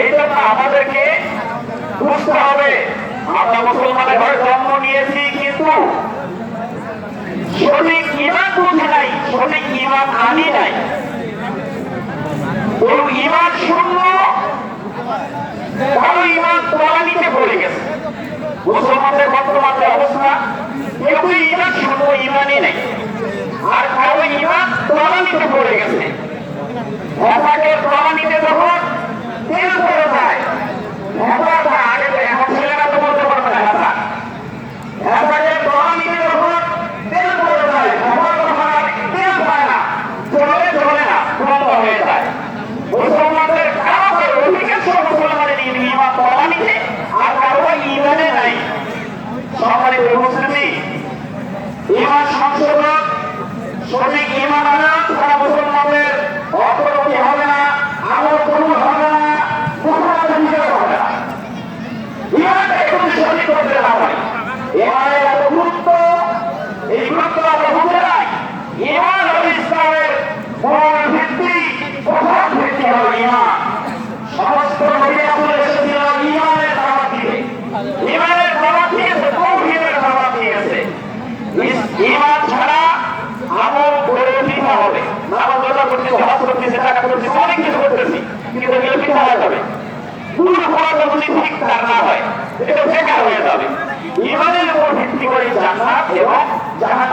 এই জন্য আমাদেরকে বুঝতে হবে, আমরা মুসলমানের ঘরে জন্ম নিয়েছি কিন্তু সঠিক ইমান বুঝে নাই, সঠিক ইমান আনি নাই। কেউ ইমান শূন্য কারও ইমান তলানিতে পড়ে গেছে। মুসলমানদের বর্তমান যে অবস্থা কেউ ইমান শূন্য, ইমানই নেই। আর কারও ইমান তলানিতে পড়ে গেছে হেফাকে তলানিতে যখন তেল পড়ে যায় হেফাটা আগে এখন ছেলেরা তো বলতে পারবে না হেফা হেফাকে তলানিতে যখন তেল পড়ে যায় হেফা তখন আর তেল পায় না চলে চলে না বন্ধ হয়ে যায় মুসলমানদের কারও কারও অধিকাংশ মুসলমানের ইমান তলানিতে আর কারও ইমানে নাই সম্মানিত মুসলিমই ইমান সংশোধন সঠিক ইমান আনা সারা মুসলমানদের সমস্ত নবীরাগুলো এসেছিল ইমানের দাওয়াত দিতে ইমানের দাওয়াত দিয়েছে তৌহিদের দাওয়াত দিয়েছে ইস- ইমান ছাড়া আমল করে দিতে হবে। নামাজ রোজা করতেছি হজ করতেছি টাকা করতেছি অনেক কিছু করতেছি, কিন্তু এগুলো হয়ে যাবে। মূল খোলাটা যদি ঠিক তার না হয়, এটা বেকার হয়ে যাবে। ইমানের উপর ভিত্তি করে জান্নাত এবং জাহান্নাম